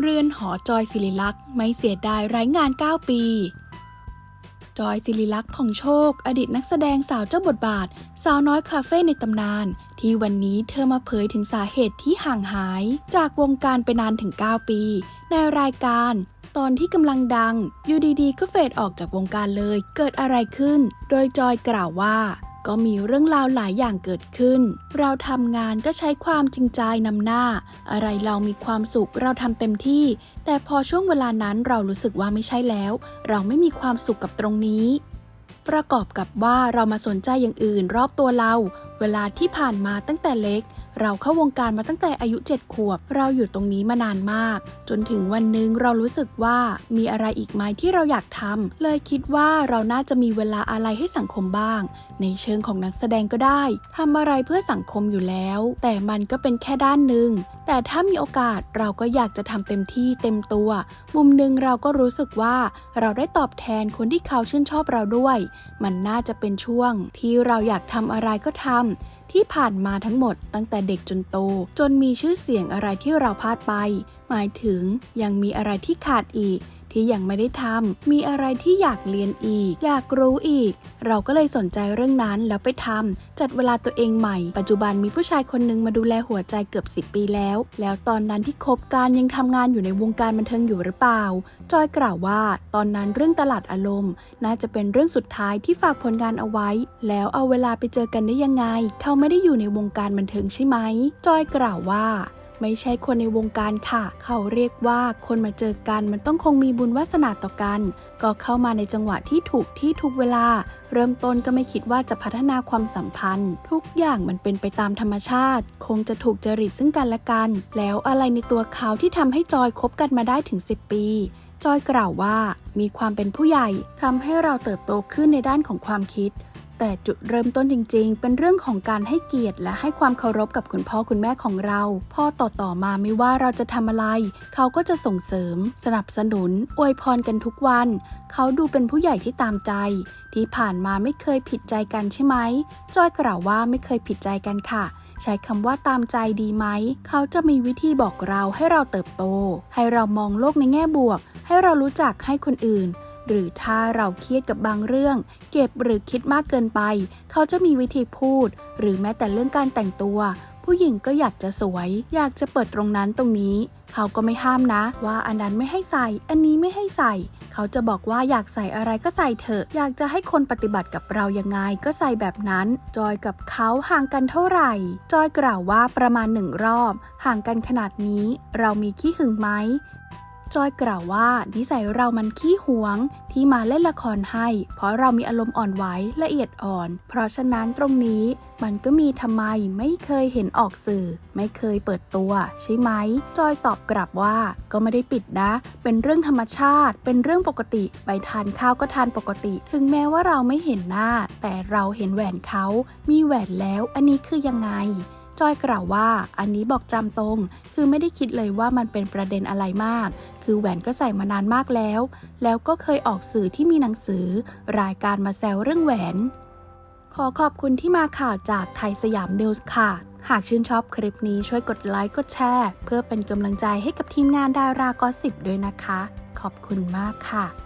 เรือนหอจอยศิริลักษณ์ไม่เสียดายไร้งาน 9 ปี จอยศิริลักษณ์ผ่องโชค อดีตนักแสดงสาวเจ้าบทบาท สาวน้อยคาเฟ่ในตำนาน ที่วันนี้เธอมาเผยถึงสาเหตุที่ห่างหาย จากวงการไปนานถึง 9 ปี ในรายการ ตอนที่กำลังดัง อยู่ดีๆ ก็เฟดออกจากวงการเลย เกิดอะไรขึ้น โดยจอยกล่าวว่า ก็มีเรื่องราวหลายอย่างเกิดขึ้น เราทำงานก็ใช้ความจริงใจนำหน้า อะไรเรามีความสุขเราทำเต็มที่ แต่พอช่วงเวลานั้นเรารู้สึกว่าไม่ใช่แล้ว เราไม่มีความสุขกับตรงนี้ ประกอบกับว่าเรามาสนใจอย่างอื่นรอบตัวเรา เวลาที่ผ่านมาตั้งแต่เล็ก เราเข้าวงการมาตั้งแต่อายุ 7 ขวบ เราอยู่ตรงนี้มานานมาก จนถึงวันหนึ่งเรารู้สึกว่ามีอะไรอีกไหมที่เราอยากทำเลยคิดว่าเราน่าจะมีเวลาอะไรให้สังคมบ้าง ในเชิงของนักแสดงก็ได้ทำอะไรเพื่อสังคมอยู่แล้ว แต่มันก็เป็นแค่ด้านหนึ่งแต่ถ้ามีโอกาสเราก็อยากจะทำเต็มที่เต็มตัว มุมหนึ่งเราก็รู้สึกว่าเราได้ตอบแทนคนที่เขาชื่นชอบเราด้วย มันน่าจะเป็นช่วงที่เราอยากทำอะไรก็ทำ ที่ผ่านมาทั้งหมดตั้งแต่เด็กจนโต จนมีชื่อเสียงอะไรที่เราพลาดไป หมายถึงยังมีอะไรที่ขาดอีก ที่ยังไม่ได้ทำมีอะไรที่อยากเรียนอีก อยากรู้อีก เราก็เลยสนใจเรื่องนั้นแล้วไปทำจัดเวลาตัวเองใหม่ ปัจจุบันมีผู้ชายคนหนึ่งมาดูแลหัวใจเกือบ 10 ปีแล้ว แล้วตอนนั้นที่คบกันยังทำงานอยู่ในวงการบันเทิงอยู่หรือเปล่า จอยกล่าวว่า ตอนนั้นเรื่องตลาดอารมณ์ น่าจะเป็นเรื่องสุดท้ายที่ฝากผลงานเอาไว้ แล้วเอาเวลาไปเจอกันได้ยังไง เขาไม่ได้อยู่ในวงการบันเทิงใช่ไหม จอยกล่าวว่า ไม่ใช่คนในวงการค่ะ เขาเรียกว่าคนมาเจอกันมันต้องคงมีบุญวาสนาต่อกัน ก็เข้ามาในจังหวะที่ถูกที่ทุกเวลา เริ่มต้นก็ไม่คิดว่าจะพัฒนาความสัมพันธ์ ทุกอย่างมันเป็นไปตามธรรมชาติ คงจะถูกจริตซึ่งกันและกัน แล้วอะไรในตัวเขาที่ทำให้จอยคบกันมาได้ถึง 10 ปีจอยกล่าวว่ามีความเป็นผู้ใหญ่ทำให้เราเติบโตขึ้นในด้านของความคิด แต่จุดเริ่มต้นจริง ๆ เป็นเรื่องของการให้เกียรติและให้ความเคารพกับคุณพ่อคุณแม่ของเรา พ่อต่อต่อมาไม่ว่าเราจะทำอะไร เขาก็จะส่งเสริม สนับสนุน อวยพรกันทุกวัน เขาดูเป็นผู้ใหญ่ที่ตามใจ ที่ผ่านมาไม่เคยผิดใจกันใช่ไหม จอยกล่าวว่าไม่เคยผิดใจกันค่ะ ใช้คำว่าตามใจดีไหม เขาจะมีวิธีบอกเราให้เราเติบโต ให้เรามองโลกในแง่บวก ให้เรารู้จักให้คนอื่น หรือถ้าเราเครียดกับบางเรื่อง เก็บหรือคิดมากเกินไป เขาจะมีวิธีพูด หรือแม้แต่เรื่องการแต่งตัว ผู้หญิงก็อยากจะสวย อยากจะเปิดตรงนั้นตรงนี้ เขาก็ไม่ห้ามนะ ว่าอันนั้นไม่ให้ใส่ อันนี้ไม่ให้ใส่เขาจะบอกว่าอยากใส่อะไรก็ใส่เถอะ อยากจะให้คนปฏิบัติกับเรายังไงก็ใส่แบบนั้น จอยกับเขาห่างกันเท่าไหร่ จอยกล่าวว่าประมาณหนึ่งรอบ ห่างกันขนาดนี้ เรามีขี้หึงไหม จอยกล่าวว่านิสัยเรามันขี้หวง ที่มาเล่นละครให้ เพราะเรามีอารมณ์อ่อนไหวละเอียดอ่อน เพราะฉะนั้นตรงนี้มันก็มีทำไมไม่เคยเห็นออกสื่อ ไม่เคยเปิดตัว ใช่ไหม จอยตอบกลับว่า ก็ไม่ได้ปิดนะ เป็นเรื่องธรรมชาติ เป็นเรื่องปกติไปทานข้าวก็ทานปกติ ถึงแม้ว่าเราไม่เห็นหน้า แต่เราเห็นแหวนเขา มีแหวนแล้ว อันนี้คือยังไงจอยกล่าวว่าอันนี้บอกตามตรง คือไม่ได้คิดเลยว่ามันเป็นประเด็นอะไรมาก คือแหวนก็ใส่มานานมากแล้ว แล้วก็เคยออกสื่อที่มีหนังสือ รายการมาแซวเรื่องแหวน ขอขอบคุณที่มาข่าวจากไทยสยามนิวส์ค่ะ หากชื่นชอบคลิปนี้ช่วยกดไลค์ กดแชร์ เพื่อเป็นกำลังใจให้กับทีมงานดารากอสิบด้วยนะคะ ขอบคุณมากค่ะ